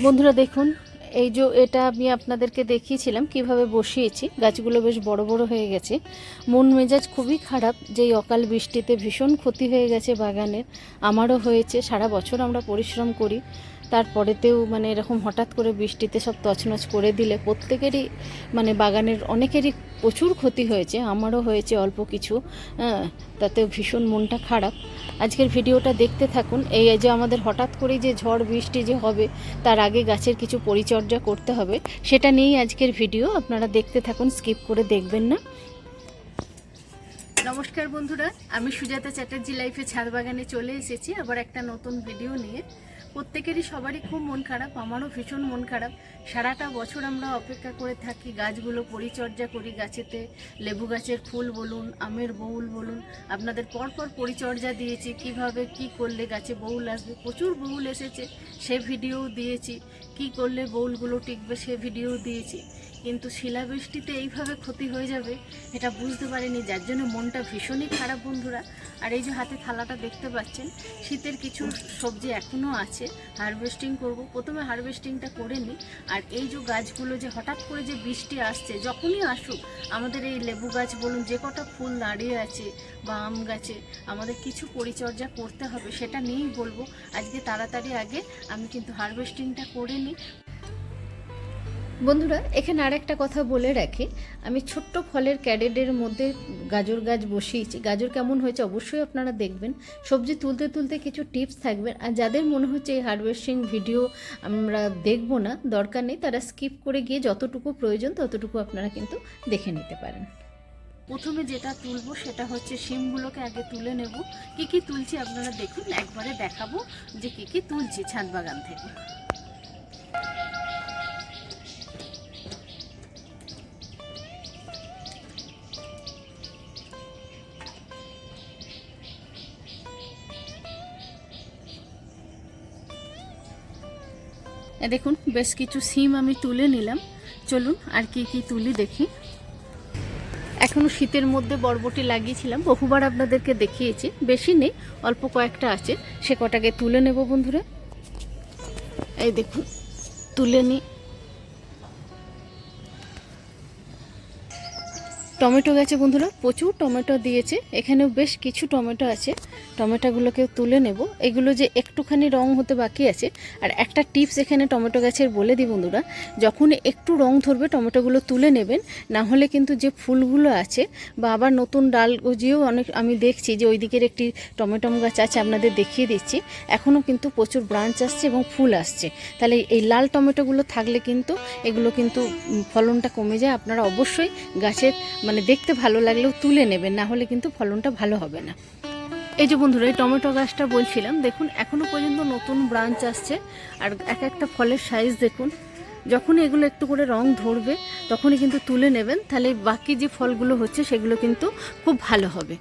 বন্ধুরা দেখুন, এই যে এটা আমি আপনাদেরকে দেখিয়েছিলাম, কীভাবে বসিয়েছি। গাছগুলো বেশ বড় বড় হয়ে গেছে। মন মেজাজ খুবই খারাপ যে এই অকাল বৃষ্টিতে ভীষণ ক্ষতি হয়ে গেছে বাগানের। আমারও হয়েছে, সারা বছর আমরা পরিশ্রম করি। তারপরেতেও মানে এরকম হঠাৎ করে বৃষ্টিতে সব তছনছ করে দিলে প্রত্যেকেরই মানে বাগানের অনেকেরই প্রচুর ক্ষতি হয়েছে, আমারও হয়েছে অল্প কিছু হ্যাঁ তাতে ভীষণ মনটা খারাপ। আজকের ভিডিওটা দেখতে থাকুন, এই যে আমাদের হঠাৎ করেই যে ঝড় বৃষ্টি যে হবে, তার আগে গাছের কিছু পরিচর্যা করতে হবে, সেটা নিয়েই আজকের ভিডিও, আপনারা দেখতে থাকুন, স্কিপ করে দেখবেন না। নমস্কার বন্ধুরা, আমি সুজাতা চ্যাটার্জি লাইফে ছাদ বাগানে চলে এসেছি, আবার একটা নতুন ভিডিও নিয়ে। প্রত্যেকেরই সবারই খুব মন খারাপ, আমারও ভীষণ মন খারাপ। সারাটা বছর আমরা অপেক্ষা করে থাকি, গাছগুলো পরিচর্যা করি গাছেতে, লেবু গাছের ফুল বলুন, আমের বউল বলুন। আপনাদের পরপর পরিচর্যা দিয়েছি, কীভাবে কি করলে গাছে বউল আসবে, প্রচুর বউল এসেছে, সে ভিডিও দিয়েছি, কি করলে বউলগুলো টিকবে সে ভিডিও দিয়েছি। কিন্তু শিলাবৃষ্টিতে এইভাবে ক্ষতি হয়ে যাবে এটা বুঝতে পারিনি, যার জন্য মনটা ভীষণই খারাপ বন্ধুরা। আর এই যে হাতে থালাটা দেখতে পাচ্ছেন, শীতের কিছু সবজি এখনও আছে হারভেস্টিং করব। প্রথমে হারভেস্টিংটা করে নিই, আর এই যে গাছগুলো যে হঠাৎ করে যে বৃষ্টি আসছে, যখনই আসুক, আমাদের এই লেবু গাছ বলুন, যে কটা ফুল দাঁড়িয়ে আছে বা আম গাছে, আমাদের কিছু পরিচর্যা করতে হবে, সেটা নিয়েই বলব। আজকে তাড়াতাড়ি আগে আমি কিন্তু হারভেস্টিংটা করে নিই বন্ধুরা, এখানে আরেকটা কথা বলে রাখি। আমি ছোট্ট ফলের ক্যাডেটের মধ্যে গাজর গাছ বসিয়েছি। গাজর কেমন হয়েছে অবশ্যই আপনারা দেখবেন। সবজি তুলতে তুলতে কিছু টিপস থাকবেন আর যাদের মনে হচ্ছে এই হারভেস্টিং ভিডিও আমরা দেখব না, দরকার নেই, তারা স্কিপ করে গিয়ে যতটুকু প্রয়োজন ততটুকু আপনারা কিন্তু দেখে নিতে পারেন। প্রথমে যেটা তুলবো সেটা হচ্ছে শিমগুলোকে আগে তুলে নেব। কি কি তুলছি আপনারা দেখুন। একবারে দেখাবো যে কি কি তুলছি ছাদ বাগান থেকে। দেখুন, বেশ কিছু সিম আমি তুলে নিলাম। চলুন আর কি কি তুলি দেখি। এখনও শীতের মধ্যে বরবটি লাগিয়েছিলাম, বহুবার আপনাদেরকে দেখিয়েছি। বেশি নেই, অল্প কয়েকটা আছে, সে কটাকে তুলে নেব বন্ধুরা। এই দেখুন, তুলে নিই টমেটো গাছে বন্ধুরা, প্রচুর টমেটো দিয়েছে। এখানেও বেশ কিছু টমেটো আছে। টমেটোগুলোকেও তুলে নেব। এগুলো যে একটুখানি রং হতে বাকি আছে। আর একটা টিপস এখানে টমেটো গাছের বলে দিই বন্ধুরা, যখন একটু রং ধরবে, টমেটোগুলো তুলে নেবেন। না হলে কিন্তু যে ফুলগুলো আছে বা আবার নতুন ডাল গজিয়েও অনেক আমি দেখছি যে ওই দিকের একটি টমেটম গাছ আছে, আপনাদের দেখিয়ে দিচ্ছি। এখনও কিন্তু প্রচুর ব্রাঞ্চ আসছে এবং ফুল আসছে। তাহলে এই লাল টমেটোগুলো থাকলে কিন্তু এগুলো কিন্তু ফলনটা কমে যায়। আপনারা অবশ্যই গাছের মানে দেখতে ভালো লাগলেও তুলে নেবেন, না হলে কিন্তু ফলনটা ভালো হবে না। এই যে বন্ধুরা, এই টমেটো গাছটা বলছিলাম, দেখুন এখনও পর্যন্ত নতুন ব্রাঞ্চ আসছে। আর এক একটা ফলের সাইজ দেখুন যখন এগুলো একটু করে রং ধরবে, তখনই কিন্তু তুলে নেবেন। তাহলে বাকি যে ফলগুলো হচ্ছে, সেগুলো কিন্তু খুব ভালো হবে।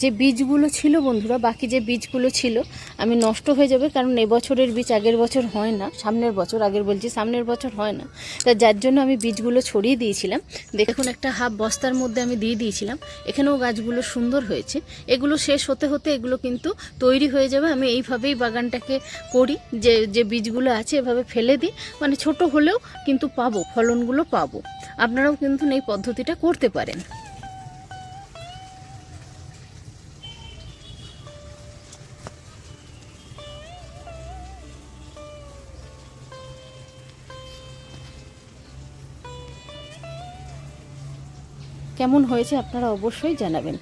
যে বীজগুলো ছিল বন্ধুরা, বাকি যে বীজগুলো ছিল, আমি নষ্ট হয়ে যাবে কারণ এবছরের বীজ আগের বছর হয় না, সামনের বছর, আগের বলছি সামনের বছর হয় না। তা যার জন্য আমি বীজগুলো ছড়িয়ে দিয়েছিলাম। দেখুন, একটা হাফ বস্তার মধ্যে আমি দিয়ে দিয়েছিলাম। এখানেও গাছগুলো সুন্দর হয়েছে। এগুলো শেষ হতে হতে এগুলো কিন্তু তৈরি হয়ে যাবে। আমি এইভাবেই বাগানটাকে করি। যে যে বীজগুলো আছে এভাবে ফেলে দিই। মানে ছোট হলেও কিন্তু পাবো, ফলনগুলো পাবো। আপনারাও কিন্তু এই পদ্ধতিটা করতে পারেন। কেমন হয়েছে আপনারা অবশ্যই জানাবেন।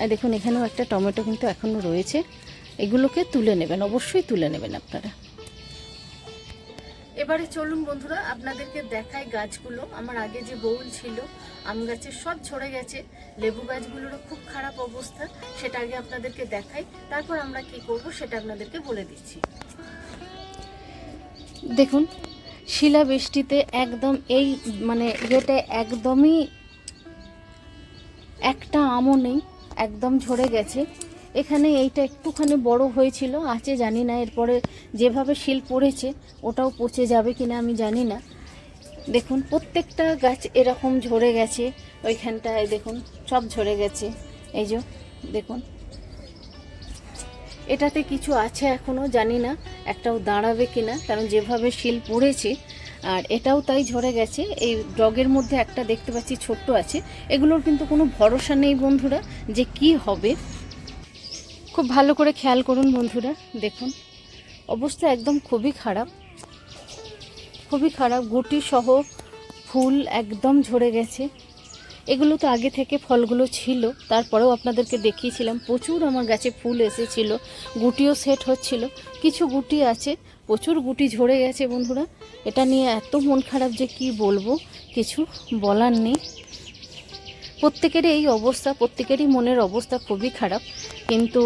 আর দেখুন এখানেও একটা টমেটো কিন্তু এখনও রয়েছে। এগুলোকে তুলে নেবেন অবশ্যই তুলে নেবেন আপনারা। এবারে চলুন বন্ধুরা আপনাদেরকে দেখায় গাছগুলো। আমার আগে যে বউল ছিল আম গাছে সব ঝরে গেছে। লেবু গাছগুলোরও খুব খারাপ অবস্থা সেটা আগে আপনাদেরকে দেখাই। তারপর আমরা কি করব সেটা আপনাদেরকে বলে দিচ্ছি। দেখুন শিলাবৃষ্টিতে একদম এই মানে ইয়েতে একদমই একটা আমও নেই, একদম ঝরে গেছে। এখানে এইটা একটুখানি বড় হয়েছিল, আছে জানি না, এরপরে যেভাবে শিল পড়েছে, ওটাও পচে যাবে কিনা আমি জানি না। দেখুন, প্রত্যেকটা গাছ এরকম ঝরে গেছে, ওইখানটায় দেখুন, সব ঝরে গেছে। এই যে, দেখুন। এটাতে কিছু আছে এখনও, জানি না, একটাও দাঁড়াবে কিনা, কারণ যেভাবে শিল পড়েছে আর এটাও তাই ঝরে গেছে। এই ডগের মধ্যে একটা দেখতে পাচ্ছি ছোট্ট আছে। এগুলোর কিন্তু কোনো ভরসা নেই বন্ধুরা যে কি হবে। খুব ভালো করে খেয়াল করুন বন্ধুরা, দেখুন। অবস্থা একদম খুবই খারাপ। খুবই খারাপ। গুটি সহ ফুল একদম ঝরে গেছে। এগুলো তো আগে থেকে ফলগুলো ছিল। তারপরেও আপনাদেরকে দেখিয়েছিলাম, প্রচুর আমার গাছে ফুল এসেছিল, গুটিও সেট হচ্ছিল, কিছু গুটি আছে, প্রচুর গুটি ঝরে গেছে বন্ধুরা। এটা নিয়ে এত মন খারাপ যে কি বলব, কিছু বলার নেই। প্রত্যেকেরই এই অবস্থা, প্রত্যেকেরই মনের অবস্থা খুবই খারাপ, কিন্তু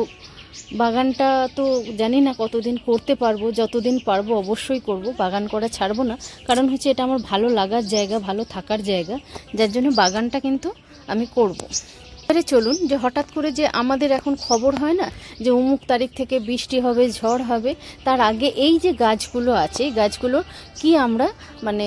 বাগানটা তো জানি না কতদিন করতে পারব, যতদিন পারব অবশ্যই করব, বাগান করা ছাড়বো না কারণ হচ্ছে এটা আমার ভালো লাগার জায়গা, ভালো থাকার জায়গা, যার জন্য বাগানটা কিন্তু আমি করব। এবারে চলুন, যে হঠাৎ করে যে আমাদের এখন খবর হয় না, যে অমুক তারিখ থেকে বৃষ্টি হবে, ঝড় হবে, তার আগে এই যে গাছগুলো আছে, এই গাছগুলো কি আমরা মানে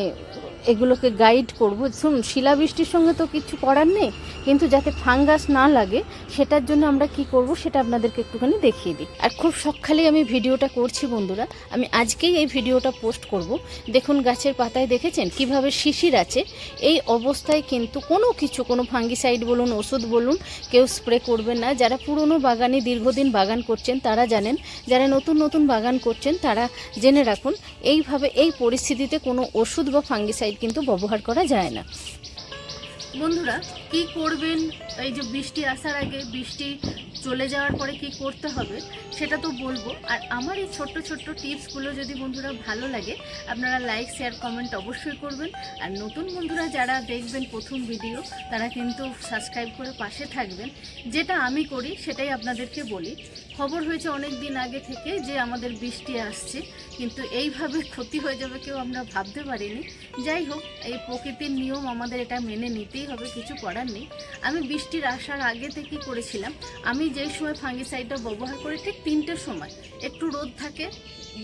এগুলোকে গাইড করব। শুনুন শিলাবৃষ্টির সঙ্গে তো কিছু করার নেই, কিন্তু যাতে ফাঙ্গাস না লাগে, সেটার জন্য আমরা কি করব সেটা আপনাদেরকে একটুখানি দেখিয়ে দিই। আর খুব সকালেই আমি ভিডিওটা করছি বন্ধুরা, আমি আজকেই এই ভিডিওটা পোস্ট করব। দেখুন, গাছের পাতায় দেখেছেন কীভাবে শিশির আছে? এই অবস্থায় কিন্তু কোনো কিছু, কোনো ফাঙ্গিসাইড বলুন, ওষুধ বলুন, কেউ স্প্রে করবেন না। যারা পুরনো বাগানে দীর্ঘদিন বাগান করছেন, তারা জানেন, যারা নতুন নতুন বাগান করছেন, তারা জেনে রাখুন, এইভাবে এই পরিস্থিতিতে কোনো ওষুধ বা ফাঙ্গিসাইড কিন্তু ব্যবহার করা যায় না। বন্ধুরা, কি করবেন? এই যে বৃষ্টি আসার আগে বৃষ্টি চলে যাওয়ার পরে কি করতে হবে, সেটা তো বলব। আর আমার এই ছোট্ট ছোট্ট টিপসগুলো যদি বন্ধুরা ভালো লাগে, আপনারা লাইক, শেয়ার, কমেন্ট অবশ্যই করবেন। আর নতুন বন্ধুরা যারা দেখবেন প্রথম ভিডিও, তারা কিন্তু সাবস্ক্রাইব করে পাশে থাকবেন। যেটা আমি করি, সেটাই আপনাদেরকে বলি। খবর হয়েছে অনেক দিন আগে থেকে যে আমাদের বৃষ্টি আসছে, কিন্তু এইভাবে ক্ষতি হয়ে যাবে কেউ আমরা ভাবতে পারিনি। যাই হোক, এই প্রকৃতির নিয়ম আমাদের এটা মেনে নিতেই হবে, কিছু করার নেই। আমি বৃষ্টির আসার আগে থেকেই করেছিলাম। আমি যেই সময় ফাঙ্গিসাইডটা ব্যবহার করি ঠিক তিনটের সময়। একটু রোদ থাকে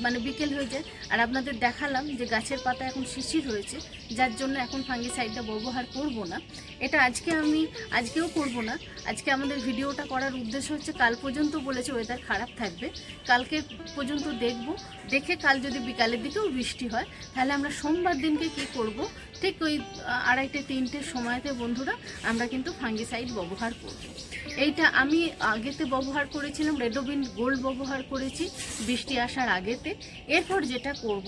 মানে বিকেল হয়ে যায়। আর আপনাদের দেখালাম যে গাছের পাতা এখন শিশির হয়েছে, যার জন্য এখন ফাঙ্গিসাইডটা ব্যবহার করব না। এটা আজকে আমি, আজকেও করব না। আজকে আমাদের ভিডিওটা করার উদ্দেশ্য হচ্ছে, কাল পর্যন্ত বলেছে ওয়েদার খারাপ থাকবে। কালকে পর্যন্ত দেখব। দেখে কাল যদি বিকালের দিকেও বৃষ্টি হয়, তাহলে আমরা সোমবার দিনকে কি করব? ঠিক ওই আড়াইটে, তিনটের সময়তে বন্ধুরা আমরা কিন্তু ফাঙ্গিসাইড ব্যবহার করব। এইটা আমি আগেতে ব্যবহার করেছিলাম, রেডোবিন গোল্ড ব্যবহার করেছি। বৃষ্টি আসার আগেতে এরপর যেটা করব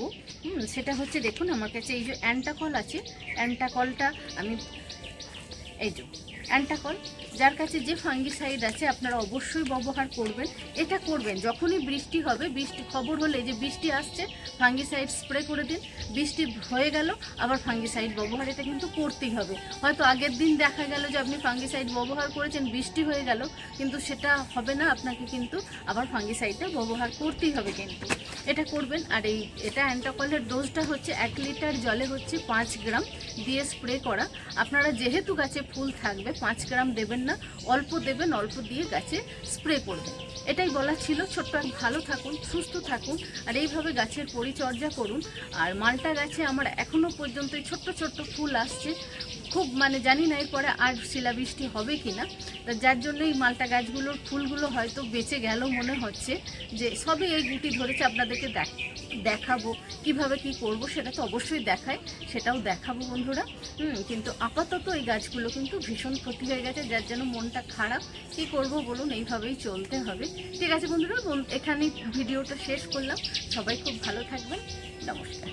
সেটা হচ্ছে দেখুন আমার কাছে এই যে অ্যান্টাকল আছে, অ্যান্টাকলটা আমি এই যে অ্যান্টাকল, যার কাছে যে ফাঙ্গিসাইড আছে আপনারা অবশ্যই ব্যবহার করবেন। এটা করবেন, যখনই বৃষ্টি হবে, বৃষ্টি খবর হলে যে বৃষ্টি আসছে, ফাঙ্গিসাইড স্প্রে করে দিন। বৃষ্টি হয়ে গেল, আবার ফাঙ্গিসাইড ব্যবহার এটা কিন্তু করতেই হবে। হয়তো আগের দিন দেখা গেল যে আপনি ফাঙ্গিসাইড ব্যবহার করেছেন, বৃষ্টি হয়ে গেল, কিন্তু সেটা হবে না, আপনাকে কিন্তু আবার ফাঙ্গিসাইডটা ব্যবহার করতেই হবে কিন্তু। এটা করবেন, আর এই, এটা অ্যান্টাকলের ডোজটা হচ্ছে এক লিটার জলে হচ্ছে পাঁচ গ্রাম দিয়ে স্প্রে করা। আপনারা যেহেতু গাছে ফুল থাকবে পাঁচ গ্রাম দেবেন না, অল্প দেবেন, অল্প দিয়ে গাছে স্প্রে করবেন। এটাই বলা ছিল, ছোট্ট এক ভালো থাকুন, সুস্থ থাকুন, আর এইভাবে গাছের পরিচর্যা করুন। আর মালটা গাছে আমার এখনও পর্যন্ত ছোট্ট ছোট্ট ফুল আসছে। খুব মানে জানি না এরপরে আর শিলাবৃষ্টি হবে কিনা। তা যার জন্য এই মালটা গাছগুলোর ফুলগুলো হয়তো বেঁচে গেল মনে হচ্ছে যে সবই এই গুটি ধরেছে আপনাদেরকে দেখ দেখাবো। কীভাবে কি করব সেটা তো অবশ্যই দেখায়, সেটাও দেখাবো বন্ধুরা। হুম, কিন্তু আপাতত এই গাছগুলো কিন্তু ভীষণ ক্ষতি হয়ে গেছে, যার জন্য মনটা খারাপ। কি করব বলুন, এইভাবেই চলতে হবে। ঠিক আছে বন্ধুরা বন- এখানেই ভিডিওটা শেষ করলাম। সবাই খুব ভালো থাকবেন। নমস্কার।